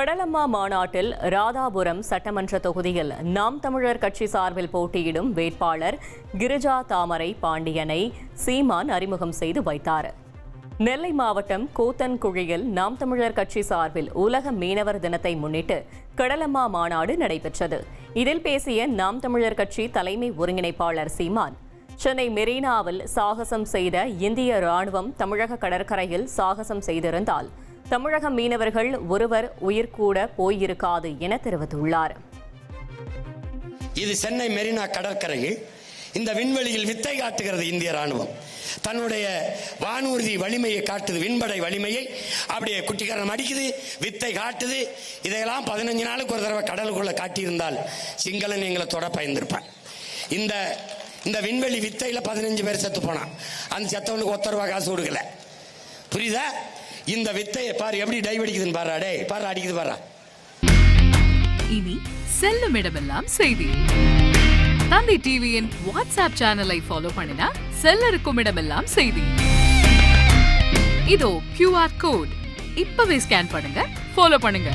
கடலம்மா மாநாட்டில் ராதாபுரம் சட்டமன்ற தொகுதியில் நாம் தமிழர் கட்சி சார்பில் போட்டியிடும் வேட்பாளர் கிரிஜா தாமரை பாண்டியனை சீமான் அறிமுகம் செய்து வைத்தார். நெல்லை மாவட்டம் கூத்தன்குழியில் நாம் தமிழர் கட்சி சார்பில் உலக மீனவர் தினத்தை முன்னிட்டு கடலம்மா மாநாடு நடைபெற்றது. இதில் பேசிய நாம் தமிழர் கட்சி தலைமை ஒருங்கிணைப்பாளர் சீமான் சென்னை மெரினாவில் சாகசம் செய்த இந்திய ராணுவம் தமிழக கடற்கரையில் சாகசம் செய்திருந்தால் தமிழக மீனவர்கள் ஒருவர் உயிர்கூட போயிருக்காது என தெரிவித்துள்ளார். இது சென்னை மெரினா கடற்கரையில் இந்த விண்வெளியில் வித்தை காட்டுகிறது இந்திய ராணுவம் தன்னுடைய வானூர்தி வலிமையை காட்டுது விண்படை வலிமையை. அப்படியே குட்டிக்காரன் அடிக்குது வித்தை காட்டுது. இதையெல்லாம் பதினஞ்சு நாளுக்கு ஒரு தடவை கடலுக்குள்ள காட்டியிருந்தால் சிங்களன் எங்களை தொட பயந்திருப்பான். இந்த இந்த விண்வெளி வித்தையில் பதினஞ்சு பேர் செத்து போனான். அந்த செத்தவனுக்கு ஒத்த ரூபா காசு கொடுக்கல. புரியுதா? இந்த வித்தையை பாரு எப்படி டைவ் அடிக்குதுன்னு பாரு டே பாரு அடிக்குது பாரு இனி செல்லும் இடமெல்லாம் செய்தி. தந்தி டிவியின் வாட்ஸ்அப் சேனலை ஃபாலோ பண்ணினா செல்ல இருக்கும் இடமெல்லாம் செய்தி. இதோ கியூஆர் கோட் இப்பவே ஸ்கேன் பண்ணுங்க ஃபாலோ பண்ணுங்க.